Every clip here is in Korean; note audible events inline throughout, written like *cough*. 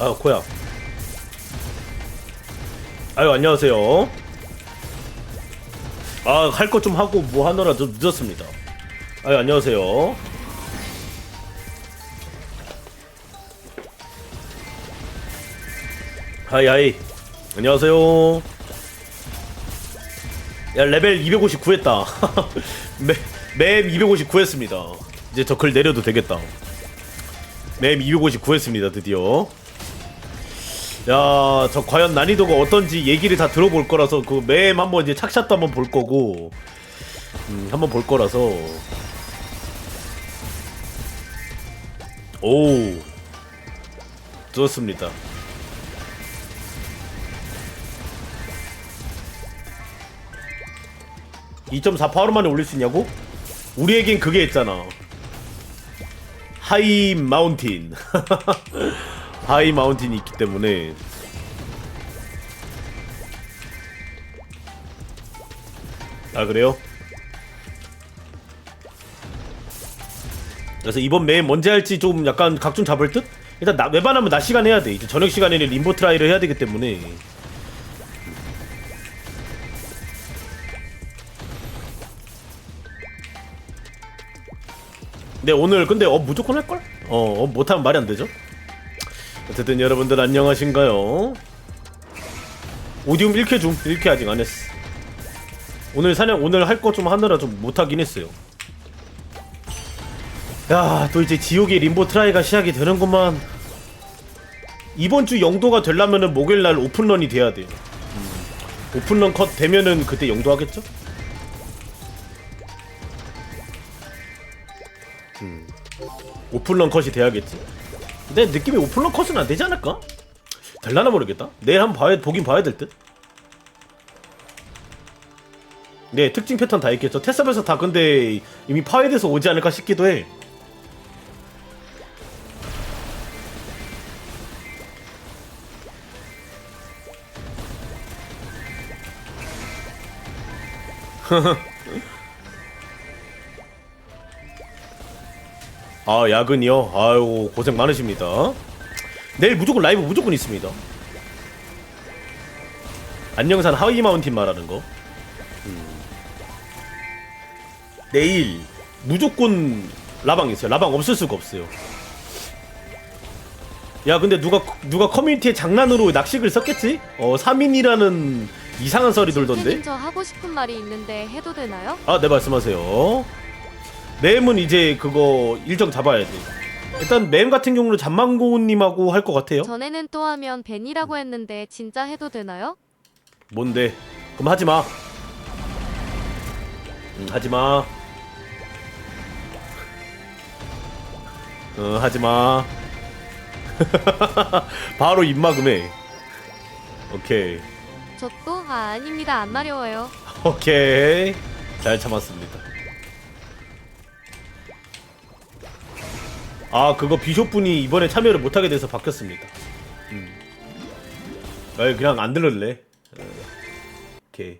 아 코야. 아유 안녕하세요. 아 할 것 좀 하고 뭐 하느라 좀 늦었습니다. 아유 안녕하세요. 하이 하이. 안녕하세요. 야 레벨 259 했다. *laughs* 맵, 맵259 했습니다. 이제 저 글 내려도 되겠다. 맵259 했습니다 드디어 야, 저 과연 난이도가 어떤지 얘기를 다 들어볼 거라서 그 맵 한번 이제 착샷도 한번 볼 거고 음, 한번 볼 거라서 오 좋습니다. (2.4) 바로 만에 올릴 수 있냐고? 우리에겐 그게 있잖아 하이 마운틴 *laughs* 하이 마운틴이 있기 때문에 아 그래요? 그래서 이번 매일 뭔지 할지 좀 약간 각 좀 잡을 듯? 일단 나, 웬만하면 낮 시간 해야 돼 이제 저녁 시간에는 림보 트라이를 해야 되기 때문에 네 오늘 근데 어 무조건 할걸? 어, 어 못하면 말이 안 되죠? 어쨌든 여러분들 안녕하신가요? 오디움 1회 중 1회 아직 안 했어. 오늘 사냥 오늘 할 거 좀 하느라 좀 못하긴 했어요. 야또 이제 지옥의 림보 트라이가 시작이 되는구만. 이번 주 영도가 되려면은 목요일날 오픈런이 돼야 돼요. 음, 오픈런 컷 되면은 그때 영도 하겠죠? 음, 오픈런 컷이 돼야겠지 내 느낌이 오픈런 컷은 안 되지 않을까? 될라나 모르겠다. 내일 한번 봐야 보긴 봐야 될 듯. 네 특징 패턴 다 있겠죠. 테스업에서 다 근데 이미 파괴돼서 오지 않을까 싶기도 해. *laughs* 아 야근이요? 아유 고생 많으십니다. 내일 무조건 라이브 무조건 있습니다. 안녕산 하위 마운틴 말하는 거. 음. 내일 무조건 라방 있어요. 라방 없을 수가 없어요. 야 근데 누가 누가 커뮤니티에 장난으로 낚시글 썼겠지? 어 3인이라는 이상한 썰이 돌던데. 저 하고 싶은 말이 있는데 해도 되나요? 아, 네 말씀하세요. 맴은 이제 그거 일정 잡아야 돼. 일단 맴 같은 경우는 잠망고님하고 할 것 같아요. 전에는 또 하면 벤이라고 했는데 진짜 해도 되나요? 뭔데? 그럼 하지 마. 응, 하지 마. 어, 하지 마. *laughs* 바로 입막음해. 오케이. 저 또 아, 아닙니다 안 마려워요. 오케이. 잘 참았습니다. 아, 그거 비숍분이 이번에 참여를 못하게 돼서 바뀌었습니다. 음. 아, 그냥 안 들을래. 어, 오케이.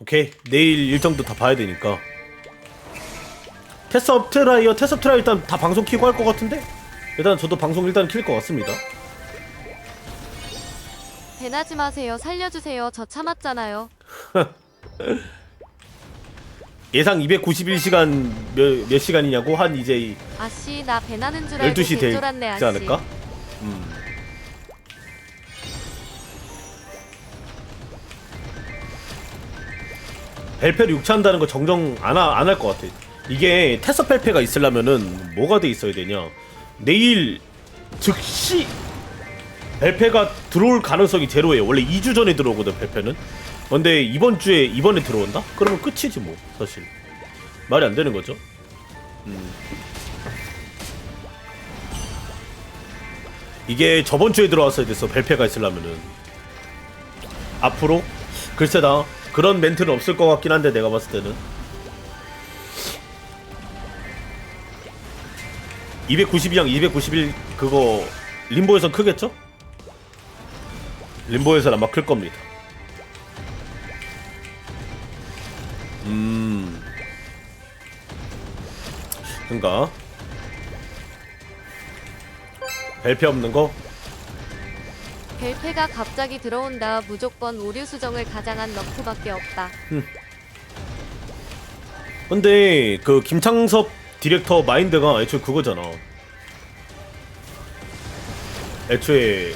오케이 내일 일정도 다 봐야 되니까 테스 업 트라이어 테스 업 트라이 일단 다 방송 키고 할 것 같은데 일단 저도 방송 일단 킬 것 같습니다 벤하지 마세요 살려주세요 저 참았잖아요. *laughs* 예상 291시간 몇, 몇 시간이냐고 한 이제 아씨 나 벤하는 줄 알고 12시 되지 개쫄았네 아씨. 않을까? 음. 벨페를 육체한다는 거 정정 안할 것 같아. 이게 테서 펠페가 있으려면은 뭐가 돼 있어야 되냐? 내일 즉시 벨페가 들어올 가능성이 제로예요. 원래 2주 전에 들어오거든 벨페는. 근데 이번 주에 이번에 들어온다? 그러면 끝이지 뭐 사실. 말이 안 되는 거죠. 음. 이게 저번 주에 들어왔어야 됐어 벨페가 있으려면은 앞으로 글쎄다 그런 멘트는 없을 것 같긴 한데 내가 봤을 때는 292랑 291 그거 림보에선 크겠죠? 림보에선 아마 클 겁니다. 음. 그니까 벨페 없는 거 벨페가 갑자기 들어온다. 무조건 오류 수정을 가장한 너프밖에 없다. 근데 그 김창섭 디렉터 마인드가 애초에 그거잖아. 애초에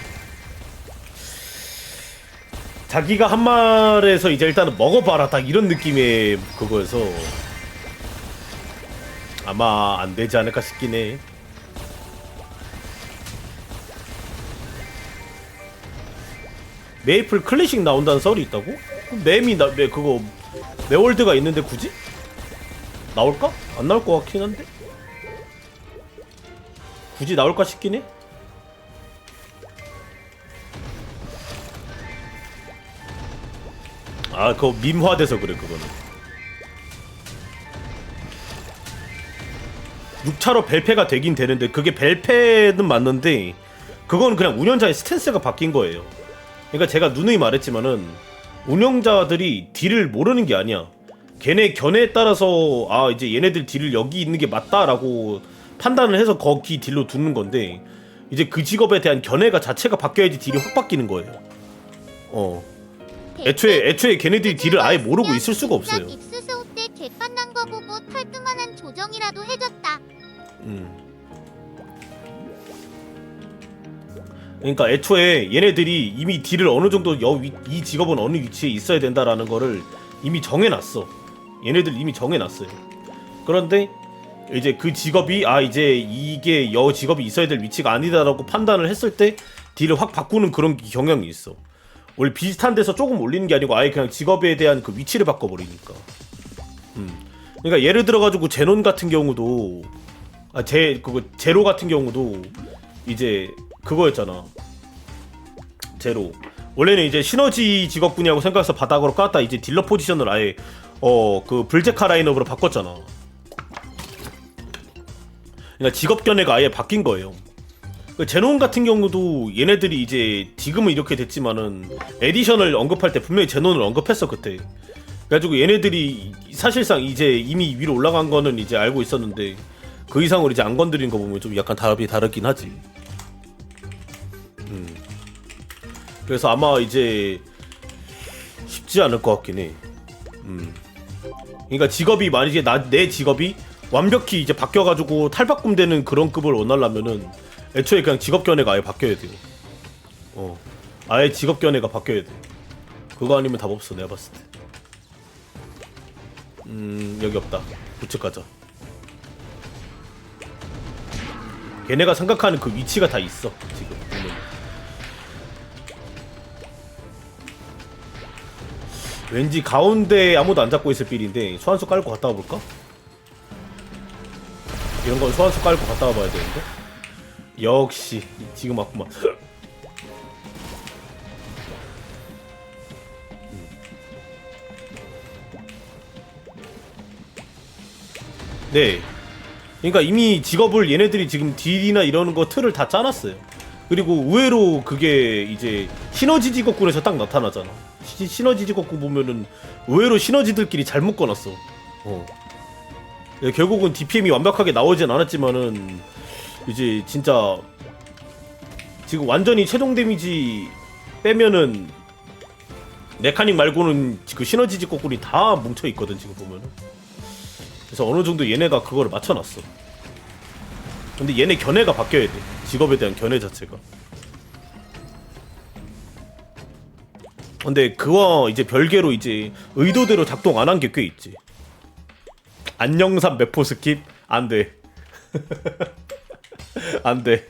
자기가 한 말에서 이제 일단은 먹어봐라 딱 이런 느낌의 그거여서 아마 안 되지 않을까 싶긴 해. 메이플 클래식 나온다는 썰이 있다고? 그럼 맴이 나, 매, 그거 메월드가 있는데 굳이? 나올까? 안 나올 것 같긴 한데 굳이 나올까 싶긴 해. 아, 그거 밈화돼서 그래 그거는. 6차로 벨페가 되긴 되는데 그게 벨페는 맞는데 그건 그냥 운영자의 스탠스가 바뀐 거예요. 그러니까 제가 누누이 말했지만은 운영자들이 딜을 모르는 게 아니야. 걔네 견해에 따라서 아 이제 얘네들 딜을 여기 있는 게 맞다라고 판단을 해서 거기 딜로 두는 건데 이제 그 직업에 대한 견해가 자체가 바뀌어야지 딜이 확 바뀌는 거예요. 어. 애초에 애초에 걔네들이 딜을 아예 모르고 있을 수가 없어요. 익스스호 때 개판 난 거 보고 털끔한 조정이라도 해줬다. 음. 그러니까 애초에 얘네들이 이미 딜을 어느 정도 여, 위, 이 직업은 어느 위치에 있어야 된다라는 거를 이미 정해놨어. 얘네들 이미 정해놨어요. 그런데 이제 그 직업이 아 이제 이게 여 직업이 있어야 될 위치가 아니다라고 판단을 했을 때 딜을 확 바꾸는 그런 경향이 있어. 원래 비슷한 데서 조금 올리는 게 아니고 아예 그냥 직업에 대한 그 위치를 바꿔버리니까. 음. 그러니까 예를 들어가지고 제논 같은 경우도 아, 제 그거 제로 같은 경우도 이제 그거였잖아. 제로. 원래는 이제 시너지 직업군이라고 생각해서 바닥으로 깠다 이제 딜러 포지션을 아예 어그 불제카 라인업으로 바꿨잖아. 그러니까 직업 견해가 아예 바뀐 거예요. 그 제논 같은 경우도 얘네들이 이제 지금은 이렇게 됐지만은 에디션을 언급할 때 분명히 제논을 언급했어 그때. 그래가지고 얘네들이 사실상 이제 이미 위로 올라간 거는 이제 알고 있었는데 그 이상으로 이제 안 건드린 거 보면 좀 약간 답이 다르긴 하지. 그래서 아마 이제 쉽지 않을 것 같긴 해. 음. 그러니까 직업이 만약에 나 내 직업이 완벽히 이제 바뀌어가지고 탈바꿈되는 그런 급을 원하려면은 애초에 그냥 직업 견해가 아예 바뀌어야 돼요. 어, 아예 직업 견해가 바뀌어야 돼. 그거 아니면 답 없어 내가 봤을 때. 음 여기 없다. 우측 가자. 걔네가 생각하는 그 위치가 다 있어 지금 왠지 가운데 아무도 안 잡고 있을 빌인데 소환수 깔고 갔다 와볼까? 이런 건 소환수 깔고 갔다 와봐야 되는데 역시 지금 왔구만 네 그러니까 이미 직업을 얘네들이 지금 딜이나 이러는 거 틀을 다 짜놨어요. 그리고 의외로 그게 이제 시너지 직업군에서 딱 나타나잖아. 시, 시너지 직업군 보면은 의외로 시너지들끼리 잘 묶어놨어. 어. 네, 결국은 DPM이 완벽하게 나오진 않았지만은 이제 진짜 지금 완전히 최종 데미지 빼면은 메카닉 말고는 그 시너지 직업군이 다 뭉쳐 있거든 지금 보면은. 그래서 어느 정도 얘네가 그거를 맞춰놨어. 근데 얘네 견해가 바뀌어야 돼. 직업에 대한 견해 자체가. 근데 그와 이제 별개로 이제 의도대로 작동 안 한 게 꽤 있지. 안녕삼 매포 스킵 안 돼. *laughs* 안 돼.